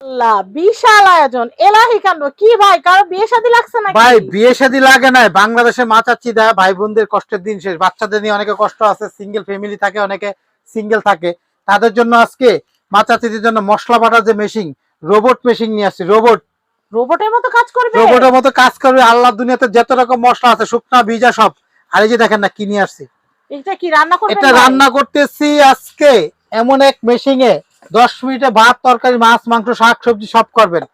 আল্লাহ বিশাল আয়োজন। এলাহি কাণ্ড কি ভাই কারও বিয়ে শাদী লাগছে নাকি? ভাই বিয়ে শাদী লাগে না বাংলাদেশে মা চাচ্ছি দেয় ভাই বোনদের কষ্টের দিন শেষ। বাচ্চাদের নিয়ে অনেকে কষ্ট আছে সিঙ্গেল ফ্যামিলি থাকে অনেকে সিঙ্গেল থাকে। তাদের জন্য আজকে মা চাচিদের জন্য মশলা বাটার যে মেশিন রোবট মেশিন নিয়ে আসছি রোবট রোবটের মতো কাজ করবে? রোবটের মতো কাজ করবে। আল্লাহ দুনিয়াতে যত রকম মশলা আছে শুকনা ভিজা সব। আর এই যে দেখেন না কি নিয়ে আসছি। এটা কি রান্না এটা রান্না করতেছি আজকে এমন এক মেশিনে দশ মিনিটে ভাত তরকারি মাছ মাংস শাক সবজি সব করবেন।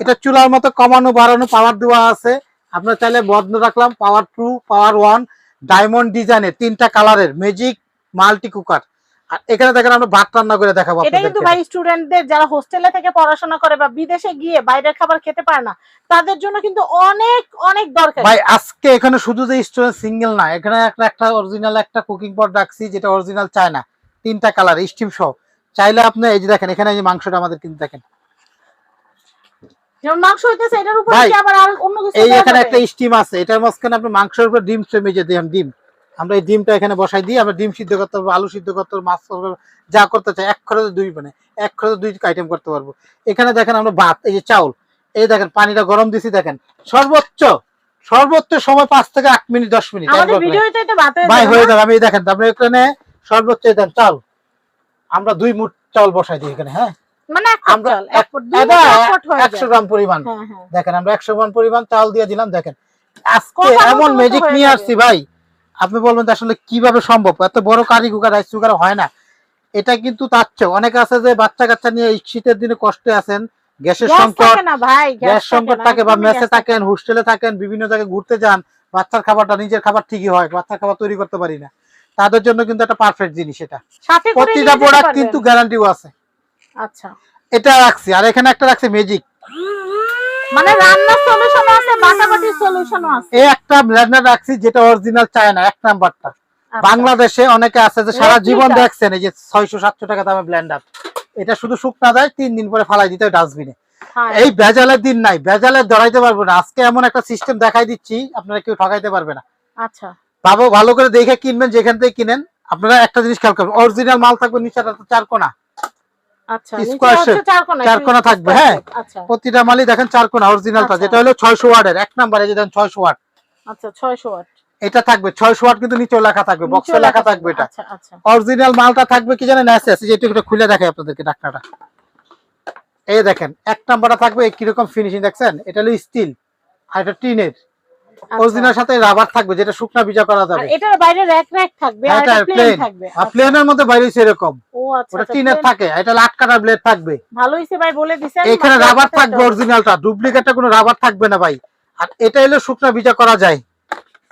এটা চুলার মতো কমানো বাড়ানো পাওয়ার দেওয়া আছে। আপনার চাইলে বন্ধ রাখলাম power two power one diamond ডিজাইনের তিনটা কালারের ম্যাজিক মাল্টি কুকার আর এখানে দেখেন আমরা ভাত রান্না করে দেখাবো এটা কিন্তু ভাই স্টুডেন্টদের যারা হোস্টেলে থেকে পড়াশোনা করে বা বিদেশে গিয়ে বাইরের খাবার খেতে পারে না তাদের জন্য কিন্তু অনেক অনেক দরকার। ভাই আজকে এখানে শুধু যে স্টুডেন্ট সিঙ্গেল না এখানে একটা একটা অরিজিনাল একটা কুকিং পট রাখছি যেটা অরিজিনাল চায়না। তিনটা কালার স্টিম সহ। চাইলে আপনি এই যে দেখেন এখানে এই মাংসটা আমাদের কিন্তু দেখেন। মাংস হইতেছে এটার উপরে কি আবার আর অন্য কিছু এই এখানে একটা স্টিম আছে এটার মাঝখানে আপনি মাংসের উপর ডিম দিলাম ডিম। আমরা এই ডিমটা এখানে বসাই দিই আমরা ডিম সিদ্ধ করতে পারব আলু সিদ্ধ করতে পারব মাছ যা করতে চাই এক খরচে দুই মানে এক খরচে দুই আইটেম করতে পারব। এখানে দেখেন আমরা ভাত এই যে চাউল এই দেখেন পানিটা গরম দিছি দেখেন। সর্বোচ্চ সর্বোচ্চ সময় পাঁচ থেকে আট মিনিট দশ মিনিট ভাই হয়ে যাবে আমি দেখেন তারপরে এখানে সর্বোচ্চ দেন চাল আমরা দুই মুঠ চাউল বসাই দিই এখানে হ্যাঁ? মানে এক কাপ আমরা চাল এক পট দুই এটা মুঠ এক পট একশো গ্রাম পরিমাণ। দেখেন আমরা একশো গ্রাম পরিমাণ চাল দিয়ে দিলাম দেখেন। আজকে এমন ম্যাজিক নিয়ে আসছি ভাই। আপনি বলবেন আসলে কীভাবে সম্ভব? এত বড় কারি কুকার রাইস কুকার হয় না। এটা কিন্তু তার চেয়ে অনেকে আছে যে বাচ্চা কাচ্চা নিয়ে শীতের দিনে কষ্টে আছেন গ্যাসের গ্যাস সংকট ভাই গ্যাস সংকট থাকে বা মেসে থাকেন হোস্টেলে থাকেন বিভিন্ন জায়গায় ঘুরতে যান বাচ্চার খাবারটা নিজের খাবার ঠিকই হয় বাচ্চার খাবার তৈরি করতে পারি না। তাদের জন্য কিন্তু একটা পারফেক্ট জিনিস এটা। প্রতিটা প্রোডাক্ট কিন্তু গ্যারান্টিও আছে। আচ্ছা। এটা রাখছি আর এখানে একটা রাখছি ম্যাজিক মানে রান্নার সলিউশন আছে বাটাবাটির সলিউশনও আছে। এই একটা ব্লেন্ডার রাখছি যেটা অরিজিনাল চায়না এক নাম্বারটা। আচ্ছা। বাংলাদেশে অনেকে আছে যে সারা জীবন দেখছেন এই যে ছয়শো সাতশো টাকা দামে ব্লেন্ডার এটা শুধু শুকনা দেয় তিন দিন পরে ফালাই দিতে হয় ডাস্টবিনে হ্যাঁ। এই ভেজালের দিন নাই ভেজালের ধরাইতে পারব না। আজকে এমন একটা সিস্টেম দেখাই দিচ্ছি আপনারা কেউ ঠকাইতে পারবে না। আচ্ছা। ভালো ভালো করে দেখে কিনবেন যেখান থেকে কিনেন। আপনারা একটা জিনিস খেয়াল করবেন অরিজিনাল মাল থাকবে নিচেটা তো চার কোনা নিচে চার চার square থাকবে, হ্যাঁ। আচ্ছা। প্রতিটা মালই দেখেন চার কোনা অরিজিনালটা আচ্ছা। যেটা হলো ছয়শো ওয়ার্ডের এক নাম্বারে যে ছয়শো ওয়াট। আচ্ছা 600 ওয়াট। এটা থাকবে ছয়শো ওয়াট কিন্তু নিচেও লেখা থাকবে বক্সে লেখা থাকবে এটা। অরিজিনাল মালটা থাকবে কি জানেন এসএস যেটা একটু খুলে দেখাই আপনাদেরকে ডাক্তারটা এই দেখেন এক নাম্বারটা থাকবে কীরকম ফিনিশিং দেখছেন? এটা হলো স্টিল আর এটা টিনের। অরিজিনাল সাথে রাবার থাকবে যেটা শুকনা ভিজা করা যাবে। বাইরে র্যাক র্যাক থাকবে আর এটা এটা প্লেন থাকবে। আর প্লেনের মধ্যে বাইরে এরকম। ও আচ্ছা ওটা আচ্ছা, টিনের থাকে এটা লাট কাটার ব্লেড থাকবে। ভালো হইছে ভাই বলে দিছেন এখানে রাবার থাকবে অরিজিনালটা ডুপ্লিকেটটা কোনো রাবার থাকবে না ভাই। আর এটা হলো শুকনা ভিজা করা যায়।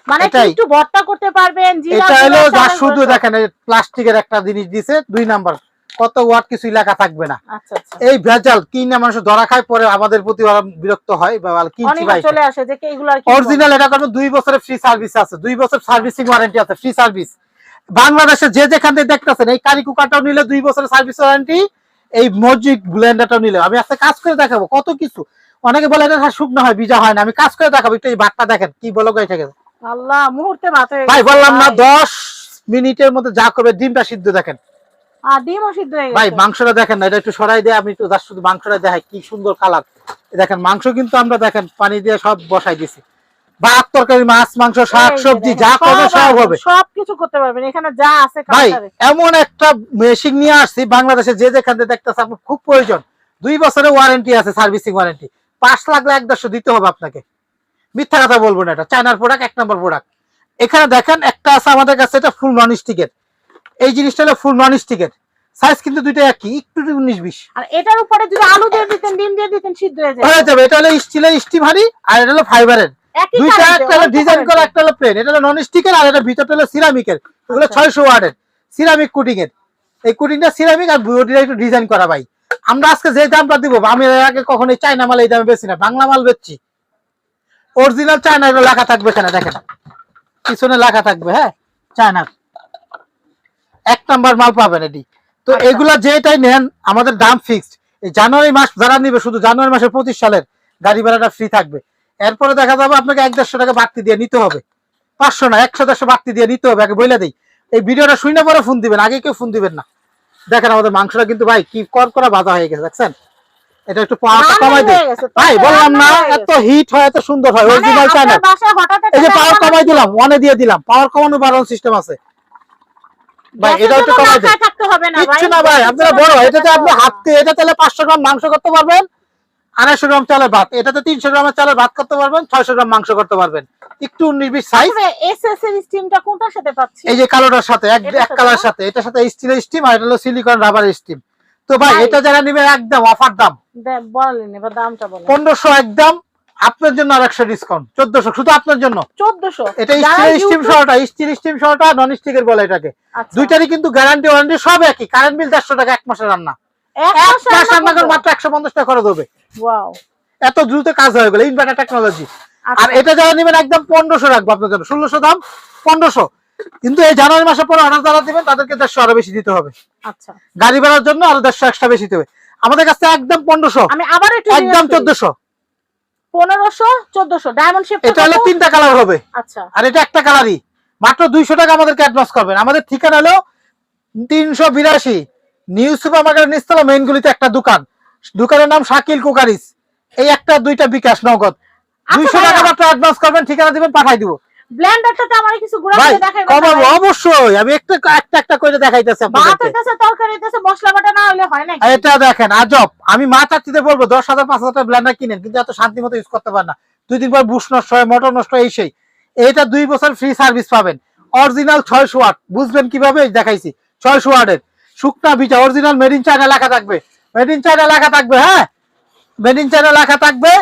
মানে একটু ভর্তা করতে পারবেন এটা হলো যা শুধু দেখেন প্লাস্টিকের একটা জিনিস দিছে দুই নাম্বার। কত ওয়াট কিছু লেখা থাকবে না। আচ্ছা আচ্ছা। এই ভেজাল কিনে মানুষ ধরা খায় পরে আমাদের প্রতি বিরক্ত হয় বা কিনছি ভাই। অরিজিনাল এটা দুই বছরের ফ্রি সার্ভিস আছে দুই বছর সার্ভিসিং ওয়ারেন্টি আছে ফ্রি সার্ভিস বাংলাদেশে যে যেখান থেকে দেখতেছেন এই কারি কুকারটাও নিলে দুই বছরের সার্ভিস ওয়ারেন্টি এই মসজিদ ব্লেন্ডারটাও নিলে। আমি আজকে কাজ করে দেখাবো কত কিছু। অনেকে বলে এটা শুকনো হয় ভিজা হয় না। আমি কাজ করে দেখাবো একটু এই ভাতটা দেখেন কি বলো এটা আল্লাহ মুহূর্তে ভাত ভাই বললাম না। দশ মিনিটের মধ্যে যা করবে ডিমটা সিদ্ধ দেখেন। ভাই মাংসটা দেখেন না এটা একটু সরাই দেয় আমি একটু শুধু মাংসটা দেখাই কি সুন্দর কালার দেখেন মাংস কিন্তু আমরা দেখেন পানি দিয়ে সব বসাই দিছি। ভাত তরকারি মাছ মাংস শাক সবজি যা করবে সব হবে। সব করতে পারবেন এখানে যা আছে ভাই এমন একটা মেশিন নিয়ে আসছি বাংলাদেশে যে যেখান থেকে দেখতেছে আপনার খুব প্রয়োজন। দুই বছরের ওয়ারেন্টি আছে সার্ভিসিং ওয়ারেন্টি পাঁচ লাগলে এক দেড়শো দিতে হবে আপনাকে। মিথ্যা কথা বলব না এটা চায়নার প্রোডাক্ট এক নম্বর প্রোডাক্ট এখানে দেখেন একটা আছে আমাদের কাছে এটা ফুল নন স্টিকের এই জিনিসটা হলো ফুল নন স্টিকের সাইজ কিন্তু দুইটা একই একটু উনিশ বিশ। আর এটার উপরে যদি আলু দিয়ে দিতেন ডিম দিয়ে দিতেন সিদ্ধ হয়ে যায় হয়ে যাবে এটা হলো স্টিলের হাড়ি আর এটা হলো ফাইবারের দুইটা একটা হলো ডিজাইন করা একটা হলো প্লেন এটা হলো নন স্টিকের আর এটা ভিতরটা হলো সিরামিকের এগুলো সিরামিক কুটিং এর। এই কুটিংটা সিরামিক আর বডিটা একটু ডিজাইন করা ভাই। আমরা আজকে যে দামটা দিব আমি আগে কখনো এই চায়না মাল এই দামে না বাংলা মাল বেচছি। অরিজিনাল চায়না লেখা থাকবে এখানে দেখেন। পিছনে লেখা থাকবে হ্যাঁ? চায়নার। এক নাম্বার মাল পাবেন এটি। তো আচ্ছা। এগুলা যেটাই নেন আমাদের দাম ফিক্সড জানুয়ারি মাস যারা নিবে শুধু জানুয়ারি মাসের পঁচিশ সালের গাড়ি ভাড়াটা ফ্রি থাকবে। এরপরে দেখা যাবে আপনাকে এক দেড়শো টাকা বাড়তি দিয়ে নিতে হবে। পাঁচশো না একশো দেড়শো বাড়তি দিয়ে নিতে হবে আগে বলে দিই। এই ভিডিওটা শুনে পরে ফোন দিবেন আগে কেউ ফোন দিবেন না। দেখেন আমাদের মাংসটা কিন্তু ভাই কি কর করা বাজা হয়ে গেছে দেখছেন? এটা একটু পাওয়ারটা কমাই দিই ভাই বললাম না এত হিট হয় এত সুন্দর হয় মানে অরিজিনাল এই যে পাওয়ার মেহমান কমাই দিলাম ওয়ানে দিয়ে দিলাম। পাওয়ার কমানো বাড়ানোর সিস্টেম আছে। ভাই এটা একটু কমাই দিন থাকতে হবে না কিচ্ছু না ভাই আপনারা বড় এটাতে আপনি হাত এটা তাহলে পাঁচশো গ্রাম মাংস করতে পারবেন আড়াইশো গ্রাম চালের ভাত এটাতে তিনশো গ্রামের চালের ভাত করতে পারবেন ছয়শো গ্রাম মাংস করতে পারবেন। একটু সাইজ এসএস এর স্টিমটা কোনটার সাথে পাচ্ছি এই যে কালোটার সাথে এক এক কালার সাথে এটার সাথে স্টিলের স্টিম আর এটা হলো সিলিকন রাবার স্টিম তো ভাই। এটা যারা একদম অফার দাম। দে- বলেন এবার দামটা বলেন। পনেরোশো একদম। আপনার জন্য আর একশো ডিসকাউন্ট চোদ্দশো শুধু আপনার জন্য। চোদ্দশো? এটা স্টিল স্টিম সহটা স্টিল স্টিম সহটা নন স্টিকের বলে এটাকে। আচ্ছা। দুইটারই কিন্তু গ্যারান্টি ওয়ারেন্টি সব একই। কারেন্ট বিল চারশো টাকা এক মাসের রান্না। এক এক মাস মাস রান্না করে মাত্র একশো পঞ্চাশ টাকা খরচ হবে। এত দ্রুত কাজ হয়ে গেল ইনভার্টার টেকনোলজি আচ্ছা। আর এটা যারা নেবেন একদম পনেরোশো রাখব আপনার জন্য ষোলোশো দাম পনেরোশো। কিন্তু এই জানুয়ারি মাসের পরে অর্ডার যারা দিবেন তাদেরকে দেড়শো আরও বেশি দিতে হবে। আচ্ছা। গাড়ি ভাড়ার জন্য আরও দেড়শো এক্সট্রা বেশি দিতে হবে। আমাদের কাছে একদম পনেরোশো। আমি আবার একদম চোদ্দশো। পনেরোশো চোদ্দশো। ডায়মন্ড শেপ এটা হলো তিনটা কালার হবে। আচ্ছা। আর এটা একটা কালারই মাত্র দুইশো টাকা আমাদেরকে অ্যাডভান্স করবেন। আমাদের ঠিকানা হলো তিনশো বিরাশি নিউ সুপার মার্কেটের নিচতলা মেইন গুলিতে একটা দোকান। দোকানের নাম শাকিল কুকারিস। এই একটা দুইটা বিকাশ নগদ। দুইশো ভাইয়া। টাকা মাত্র অ্যাডভান্স করবেন ঠিকানা দিবেন পাঠাই দিব। ব্লেন্ডারটাতে আমার কিছু গুঁড়া করে দেখাই কমাবো অবশ্যই আমি একটা একটা একটা করে দেখাইতেছি তরকারি হইতেছে মশলা বাটা না হলে হয় না এটা দেখেন আজব। আমি মা বলব দশ হাজার পাঁচ হাজার ব্লেন্ডার কিনেন কিন্তু এত শান্তি মতো ইউজ করতে পারেন না। দুই দিন পর বুশ নষ্ট হয় মোটর নষ্ট এই সেই। এটা দুই বছর ফ্রি সার্ভিস পাবেন। অরিজিনাল ছয়শো ওয়াট বুঝবেন কীভাবে? দেখাইছি ছয়শো ওয়াটের শুকনা বিচা অরিজিনাল মেড ইন চায়না লেখা থাকবে। মেড ইন চায়না লেখা থাকবে হ্যাঁ? মেড ইন চায়না লেখা থাকবে।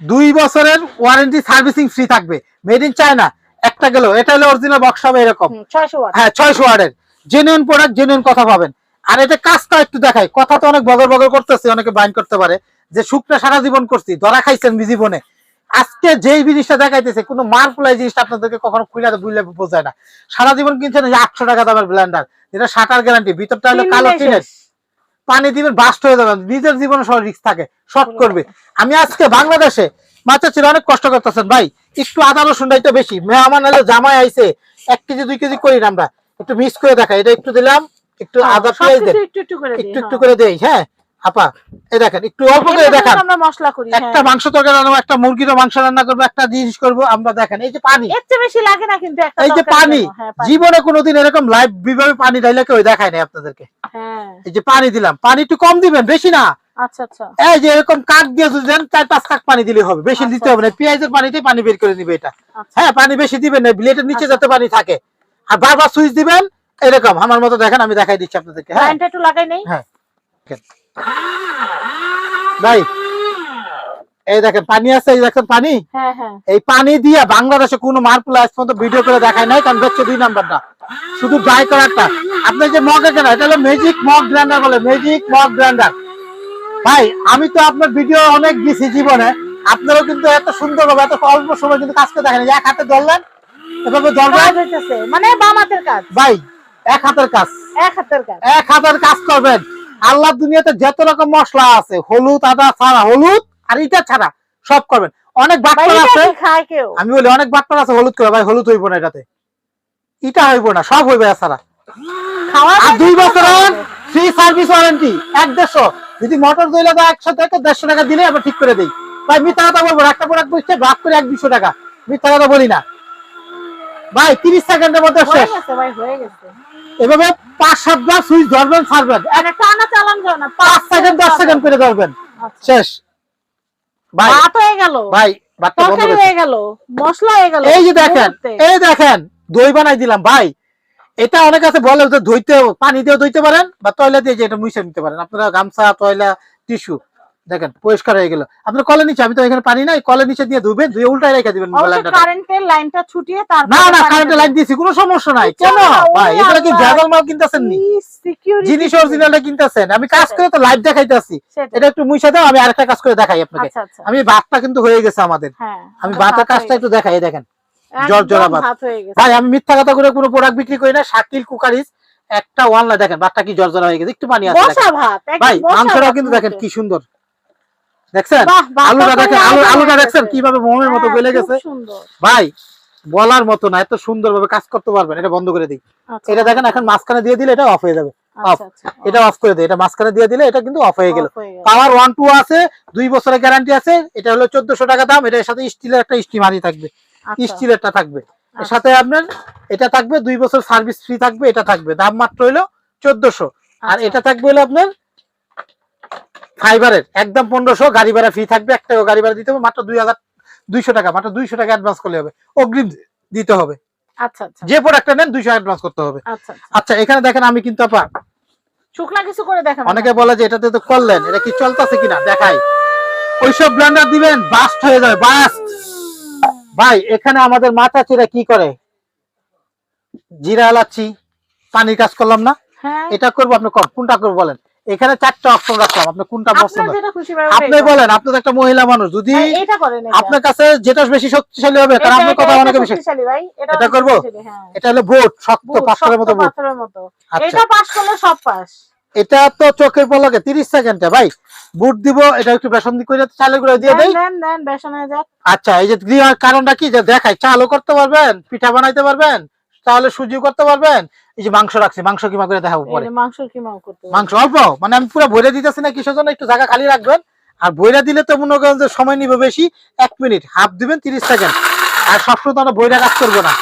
দুই বছরের ওয়ারেন্টি সার্ভিসিং ফ্রি থাকবে। মেড ইন চায়না একটা গেল। এটা হলো অরিজিনাল বক্স হবে এরকম। হ্যাঁ ছয়শো ওয়ার্ডের জেনুইন প্রোডাক্ট জেনুইন কথা পাবেন। আর এটা কাজটা একটু দেখাই। কথা তো অনেক বগর বগর করতেছে অনেকে বাইন করতে পারে। যে শুকনা সারা জীবন করছি ধরা খাইছেন জীবনে আজকে যেই জিনিসটা দেখাইতেছে কোনো মার ফুলাই জিনিসটা আপনাদেরকে কখনো খুলে বুঝলে বোঝায় না। সারা জীবন কিনছেন আটশো টাকা দামের ব্ল্যান্ডার যেটা সাটার গ্যারান্টি ভিতরটা হলো কালো টিনের। পানি দিবেন বাস্ট হয়ে যাবে। নিজের জীবনে সব রিক্স থাকে। শর্ট করবে। আমি আজকে বাংলাদেশে মাছের ছিল অনেক কষ্ট করতেছেন। ভাই একটু আদা রসুন একটু বেশি। মেহমান এলো জামাই আইসে এক কেজি দুই কেজি করি না আমরা। একটু মিক্স করে দেখা এটা একটু দিলাম একটু আদা পেঁয়াজ একটু একটু করে দিই, হ্যাঁ। আপা এই দেখেন একটু অল্প করে দেখান। আমরা মশলা করি একটা হ্যাঁ। মাংস তরকারি রান্না একটা মুরগির মাংস রান্না করব একটা জিনিস করব আমরা দেখেন এই যে পানি। এর চেয়ে বেশি লাগে না কিন্তু একটা এই যে পানি হ্যাঁ, পানি। জীবনে কোনোদিন এরকম লাইভ বিভাবে পানি ডাইলে কেউ দেখায় নাই আপনাদেরকে। হ্যাঁ। এই যে পানি দিলাম পানি একটু কম দিবেন বেশি না। আচ্ছা আচ্ছা। এই যে এরকম কাক দিয়ে যদি দেন চার পাঁচ কাক পানি দিলে হবে বেশি আচ্ছা, দিতে হবে না পেঁয়াজের পানিতে পানি বের করে নিবে এটা। হ্যাঁ পানি বেশি দিবেন না ব্লেডের নিচে। যাতে পানি থাকে। আর বারবার সুইচ দিবেন এরকম আমার মতো দেখেন আমি দেখাই দিচ্ছি আপনাদেরকে হ্যাঁ। একটু লাগাই নেই। হ্যাঁ। ভাই এই দেখেন পানি আছে এই দেখেন পানি? হ্যাঁ হ্যাঁ। এই পানি দিয়ে বাংলাদেশে কোনো মারপুলা আজ পর্যন্ত ভিডিও করে দেখায় নাই কারণ হচ্ছে দুই নাম্বারটা। শুধু ড্রাই করারটা। আপনি যে মগ কেনা এটা হলো ম্যাজিক মগ গ্রাইন্ডার বলে ম্যাজিক মগ গ্রাইন্ডার ভাই আমি তো আপনার ভিডিও অনেক দিছি জীবনে। আপনারাও কিন্তু এত সুন্দর ভাবে এত অল্প সময় কিন্তু কাজ করে দেখেন এক হাতে ধরলেন এভাবে ধরবেন। মানে বাম হাতের কাজ। ভাই এক হাতের কাজ। এক হাতের কাজ। এক হাতের কাজ করবেন। আল্লাহ দুনিয়াতে যত রকম মশলা আছে হলুদ আদা ছাড়া হলুদ আর ইটা ছাড়া সব করবেন। অনেক বাটপার আছে। আমি বলি অনেক বাটপার আছে হলুদ করে ভাই হলুদ হইব না এটাতে। ইটা হইব না সব হইবে ছাড়া আর দুই না ফ্রি সার্ভিস ওয়ারেন্টি এক দেড়শো। যদি মোটর দইলে একশো থেকে দেড়শো টাকা দিলে ঠিক করে দেই। ভাই মিথ্যা কথা বলব না, একটা প্রোডাক্ট বুঝছে ভাগ করে এক দুশো টাকা। মিথ্যা কথা বলি না। ভাই তিরিশ সেকেন্ডের মধ্যে শেষ। ভাই হয়ে গেছে। এভাবে পাঁচ সাতবার সুইচ ধরবেন ছাড়বেন। টানা চালান যাও না পাঁচ সেকেন্ড দশ সেকেন্ড করে ধরবেন। আচ্ছা। শেষ। ভাই। ভাত হয়ে গেল। ভাই বাটটা তরকারি হয়ে গেল। মশলা হয়ে গেল। এই যে দেখেন এই দেখেন দই বানাই দিলাম। ভাই এটা অনেক আছে বলে ধুইতে পানি দিয়ে ধুইতে পারেন বা তয়লা দিয়ে যে এটা মুছে নিতে পারেন। আপনারা গামছা তয়লা টিস্যু দেখেন পরিষ্কার হয়ে গেল। আপনার কলের নিচে আমি তো এখানে পানি নাই কলের নিচে দিয়ে ধুবেন ধুয়ে উল্টাই রেখে দিবেন কারেন্টের লাইনটা ছুটিয়ে তারপর না না কারেন্টের লাইন দিয়েছি কোনো সমস্যা নাই। কেন? ভাই কি ভেজাল মাল কিনতেছেন নি? জিনিস অরিজিনালটা কিনতেছেন। আমি কাজ করে তো লাইভ দেখাইতেছি। এটা একটু মুছে দাও আমি আরেকটা কাজ করে দেখাই আপনাকে। আচ্ছা আচ্ছা। আমি ভাতটা কিন্তু হয়ে গেছে আমাদের। হ্যাঁ আমি ভাতের কাজটা একটু দেখাই দেখেন। জর্জরা ভাত। হয়ে ভাই আমি মিথ্যা কথা করে কোনো প্রোডাক্ট বিক্রি করি না। শাকিল কুকারিস একটা ওয়ানলা দেখেন ভাতটা কি জর্জরা হয়ে গেছে। একটু পানি আছে ভাই মাংসটাও কিন্তু দেখেন কি সুন্দর। দেখছেন? আলুটা দেখেন আলু আলুটা দেখছেন? কীভাবে মোমের মতো হ্যাঁ, গলে গেছে ভাই বলার মতো না এত সুন্দর ভাবে কাজ করতে পারবেন। এটা বন্ধ করে দিই। আচ্ছা। এটা দেখেন এখন মাঝখানে দিয়ে দিলে এটা অফ হয়ে যাবে। অফ আচ্ছা আচ্ছা এটা অফ করে দেয় এটা মাঝখানে দিয়ে দিলে এটা কিন্তু অফ হয়ে গেল। হয়ে। পাওয়ার ওয়ান টু আছে দুই বছরের গ্যারান্টি আছে। এটা হলো চোদ্দশো টাকা দাম। এটার সাথে স্টিলের একটা স্টিমারি থাকবে। স্টিলেরটা থাকবে। এর। সাথে আপনার এটা থাকবে দুই বছর সার্ভিস ফ্রি থাকবে এটা থাকবে। দাম মাত্র হলো চোদ্দশো। আর। এটা থাকবে হলো আপনার ফাইবারের একদম পনেরোশো গাড়ি ভাড়া ফ্রি থাকবে একটা গাড়ি ভাড়া দিতে হবে মাত্র দুই হাজার দুইশো টাকা মাত্র দুইশো টাকা অ্যাডভান্স করলে হবে। অগ্রিম দিতে হবে। আচ্ছা আচ্ছা। যে প্রোডাক্টটা নেন দুইশো অ্যাডভান্স করতে হবে। আচ্ছা আচ্ছা। এখানে দেখেন আমি কিন্তু আপা শুকনা কিছু করে দেখাবেন। অনেকে বলে যে এটাতে তো করলেন এটা কি চলতেছে কিনা? দেখাই। ওইসব ব্লেন্ডার দিবেন বাস্ট হয়ে যাবে বাস্ট ভাই এখানে আমাদের মাথা চিরা কি করে? জিরা এলাচি পানির কাজ করলাম না? হ্যাঁ। এটা করব আপনি কোনটা করব বলেন? এখানে চারটা অপশন রাখলাম। আপনি কোনটা পছন্দ? আপনি বলেন আপনি তো একটা মহিলা মানুষ যদি এটা করেন এটা। আপনার কাছে যেটা বেশি শক্তিশালী হবে কারণ আপনার কথা অনেকে বেশি শক্তিশালী ভাই, এটা করব? হ্যাঁ। এটা হলো বোট শক্ত পাথরের মতো বোট মতো। আচ্ছা। এটা পাস করলে সব পাস এটা তো চোখের পলকে তিরিশ সেকেন্ডে ভাই। বুট দিব এটা একটু বেসন দিয়ে করে চালের গুঁড়ো দিয়ে দেই। দেন দেন বেসনে যাক। আচ্ছা এই যে কারণটা কি? যে দেখাই চালও করতে পারবেন পিঠা বানাইতে পারবেন তাহলে সুজিও করতে পারবেন? এই যে মাংস রাখছি মাংস কিমা করে দেখাবো পরে। মাংস কিমাও করতে মাংস অল্প? মানে আমি পুরো ভরে দিতেছি না কিসের জন্য? একটু জায়গা খালি রাখবেন। আর বইরা দিলে তো মনে করেন যে সময় নিবে বেশি এক মিনিট হাফ দিবেন তিরিশ সেকেন্ড। আর সবসময় তো আমরা বইরা কাজ করব না।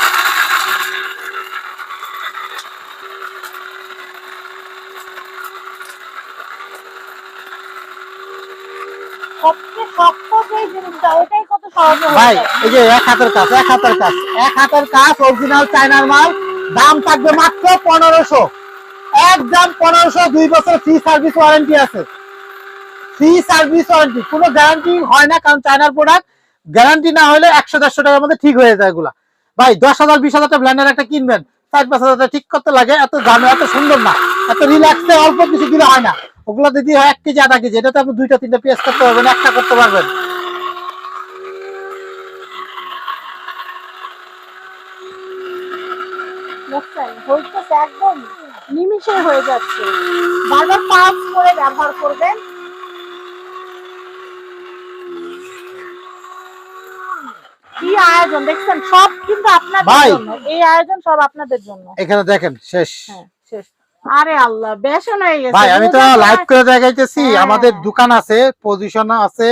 সবচেয়ে জিনিসটা ওটাই ভাই, এই যে এক হাতের কাজ, এক হাতের কাজ, এক হাতের কাজ অরিজিনাল চাইনার মাল। দাম থাকবে মাত্র পনেরোশো। একদম পনেরোশো, দুই বছর ফ্রি সার্ভিস ওয়ারেন্টি আছে। ফ্রি সার্ভিস ওয়ারেন্টি কোনো গ্যারান্টি হয় না, কারণ প্রোডাক্ট গ্যারান্টি না হলে একশো, দেড়শো টাকার মধ্যে ঠিক হয়ে যায় এগুলা। ভাই, দশ হাজার, বিশ হাজার ব্ল্যান্ডার একটা কিনবেন, চার, পাঁচ হাজার ঠিক করতে লাগে, এত দামে, এত সুন্দর না, এত রিল্যাক্সে অল্প কিছু দিলে হয় না। ওগুলো যদি হয় এক কেজি, আধা কেজি, এটাতে আপনি দুইটা, তিনটা পেঁয়াজ করতে পারবেন, একটা করতে পারবেন দেখছেন একদম নিমিষে হয়ে যাচ্ছে। বারবার পাস করে ব্যবহার করবেন। কি আয়োজন দেখছেন? সব কিন্তু আপনাদের জন্য। এই আয়োজন সব আপনাদের জন্য। এখানে দেখেন শেষ। হ্যাঁ শেষ। আরে আল্লাহ বেসন হয়ে গেছে। ভাই আমি তো লাইভ করে দেখাইতেছি। হ্যাঁ। আমাদের দোকান আছে পজিশন আছে।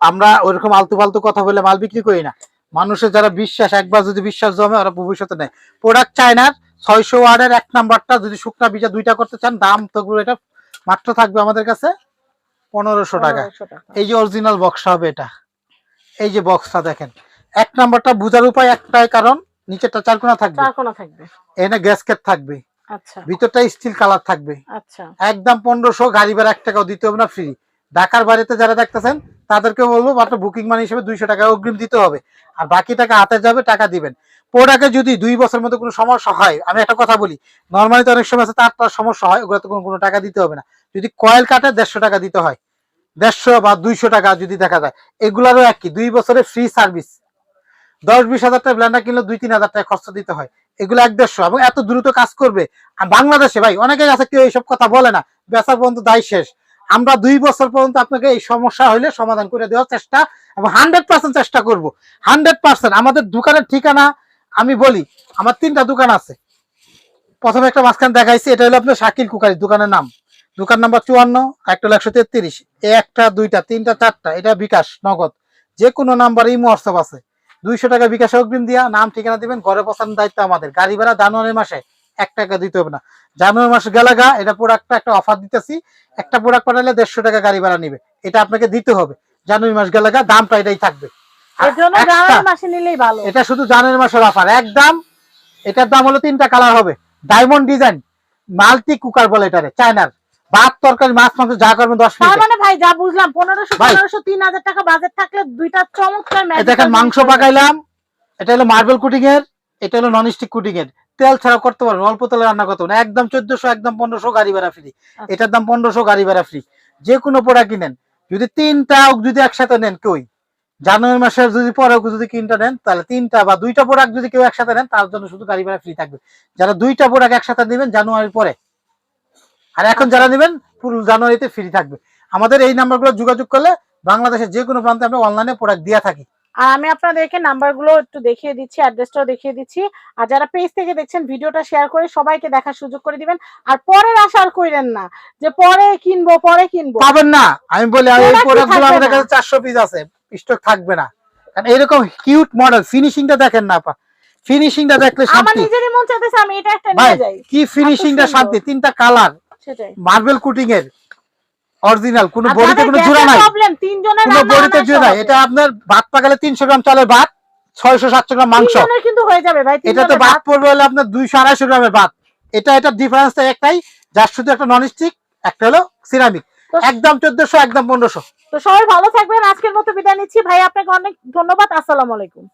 আমরা ওইরকম আলতু ফালতু কথা বলে মাল বিক্রি করি না। মানুষের যারা বিশ্বাস একবার যদি বিশ্বাস জমে ওরা ভবিষ্যতে নেয়। প্রোডাক্ট চায়নার ছয়শো ওয়ার্ডের এক নাম্বারটা যদি শুকনা বীজা দুইটা করতে চান দাম তো এটা মাত্র থাকবে আমাদের কাছে পনেরোশো টাকা। এই যে অরিজিনাল বক্স হবে এটা। এই যে বক্সটা দেখেন। এক নাম্বারটা বুঝার উপায় একটাই কারণ নিচেরটা চারকোনা থাকবে। চারকোনা থাকবে। এনে গ্যাসকেট থাকবে। আচ্ছা। ভিতরটা স্টিল কালার থাকবে। আচ্ছা। একদম পনেরোশো গাড়ি ভাড়া এক টাকাও দিতে হবে না ফ্রি ঢাকার বাড়িতে যারা দেখতেছেন তাদেরকে বলব মাত্র বুকিং মানি হিসেবে দুইশো টাকা অগ্রিম দিতে হবে। আর বাকি টাকা হাতে যাবে, টাকা দিবেন। প্রোডাক্টে যদি দুই বছরের মধ্যে কোনো সমস্যা হয়, আমি একটা কথা বলি নর্মালি তো অনেক সময় আছে তার সমস্যা হয় ওগুলো তো কোনো কোনো টাকা দিতে হবে না। যদি কয়েল কাটে, দেড়শো টাকা দিতে হয়। দেড়শো বা দুইশো টাকা যদি দেখা যায়, এগুলারও একই, দুই বছরের ফ্রি সার্ভিস দশ বিশ হাজার টাকা ব্ল্যান্ডার কিনলে দুই, তিন হাজার টাকা খরচ দিতে হয়। এগুলো এক দেড়শো, এবং এত দ্রুত কাজ করবে। আর বাংলাদেশে ভাই অনেকের কাছে কেউ এইসব কথা বলে না, বেচার পর্যন্ত দায় শেষ। আমরা দুই বছর পর্যন্ত আপনাকে এই সমস্যা হইলে সমাধান করে দেওয়ার চেষ্টা এবং হান্ড্রেড পার্সেন্ট চেষ্টা করব। Hundred percent. আমাদের দোকানের ঠিকানা আমি বলি, আমার তিনটা দোকান আছে। প্রথমে একটা মাঝখানে দেখাইছি, এটা হলো আপনার শাকিল কুকারি দোকানের নাম। দোকান নাম্বার চুয়ান্ন একটা হলো একশো তেত্রিশ। একটা, দুইটা, তিনটা, চারটা, এটা বিকাশ, নগদ। যে কোনো নাম্বার ইমো, হোয়াটসঅ্যাপ আছে। দুইশো টাকা বিকাশ অগ্রিম দিয়া নাম ঠিকানা দিবেন, ঘরে পৌঁছানোর দায়িত্ব আমাদের। গাড়ি ভাড়া জানুয়ারি মাসে এক টাকা দিতে হবে না। জানুয়ারি মাসে গেলে গা এটা প্রোডাক্টটা একটা অফার দিতেছি একটা প্রোডাক্ট পাঠালে দেড়শো টাকা গাড়ি ভাড়া নিবে। এটা আপনাকে দিতে হবে। জানুয়ারি মাস গেলে গা দামটা এটাই থাকবে। এটা শুধু জানুয়ারি মাসের অফার একদম এটার দাম হলো তিনটা কালার হবে। ডায়মন্ড ডিজাইন মাল্টি কুকার বলে এটারে চায়নার ভাত তরকারি মাছ মাংস যা করবেন দশ মানে ভাই যা বুঝলাম পনেরোশো। পনেরোশো তিন হাজার টাকা বাজেট থাকলে দুইটা চমৎকার দেখেন মাংস পাকাইলাম। এটা হলো মার্বেল কুটিং এর এটা হলো নন স্টিক কুটিং এর তেল ছাড়া করতে পারবেন অল্প তেলে রান্না করতে পারবেন। একদম চোদ্দশো একদম পনেরোশো গাড়ি ভাড়া ফ্রি আচ্ছা। এটার দাম পনেরোশো গাড়ি ভাড়া ফ্রি যে কোনো প্রোডাক্ট কিনেন। যদি তিনটা যদি একসাথে নেন কেউই। জানুয়ারি মাসের যদি পরে যদি তিনটা নেন তাহলে তিনটা বা দুইটা প্রোডাক্ট যদি কেউ একসাথে নেন তার জন্য শুধু গাড়ি ভাড়া ফ্রি থাকবে। যারা দুইটা প্রোডাক্ট একসাথে নেবেন জানুয়ারির পরে। আর এখন যারা নেবেন পুরো জানুয়ারিতে ফ্রি থাকবে। আমাদের এই নাম্বারগুলো যোগাযোগ করলে বাংলাদেশের যে কোনো প্রান্তে আমরা অনলাইনে প্রোডাক্ট দিয়ে থাকি। আর আমি আপনাদেরকে নাম্বারগুলো একটু দেখিয়ে দিচ্ছি অ্যাড্রেসটাও দেখিয়ে দিচ্ছি। আর যারা পেজ থেকে দেখছেন ভিডিওটা শেয়ার করে সবাইকে দেখার সুযোগ করে দিবেন। আর পরের আশা আর কইরেন না যে পরে কিনবো পরে কিনবো। পাবেন না। আমি বলি আর এই Product ই প্রোডাক্টগুলো থাকবে আমাদের কাছে চারশো পিস আছে স্টক থাকবে না। কারণ এরকম কিউট মডেল ফিনিশিংটা দেখেন না আপা। ফিনিশিংটা দেখলে শান্তি। আমার নিজেরই মন চাইতেছে আমি এটা একটা নিয়ে যাই। কি ফিনিশিংটা। শান্তি তিনটা কালার সেটাই। মার্বেল কুটিং এর। অরিজিনাল কোনো বডিতে কোনো জোড়া নাই। কোনো বডিতে জোড়া নাই। এটা আপনার ভাত পাকালে তিনশো গ্রাম চালের ভাত ছয়শো সাতশো গ্রাম মাংস। কিন্তু হয়ে যাবে ভাই এটা তো ভাত। পড়বে হলে আপনার দুইশো আড়াইশো গ্রামের ভাত। এটা এটা ডিফারেন্স একটাই যার শুধু একটা নন স্টিক একটা হলো সিরামিক একদম চোদ্দশো একদম পনেরোশো। তো সবাই ভালো থাকবেন আজকের মতো বিদায় নিচ্ছি। ভাই আপনাকে অনেক ধন্যবাদ আসসালামু আলাইকুম।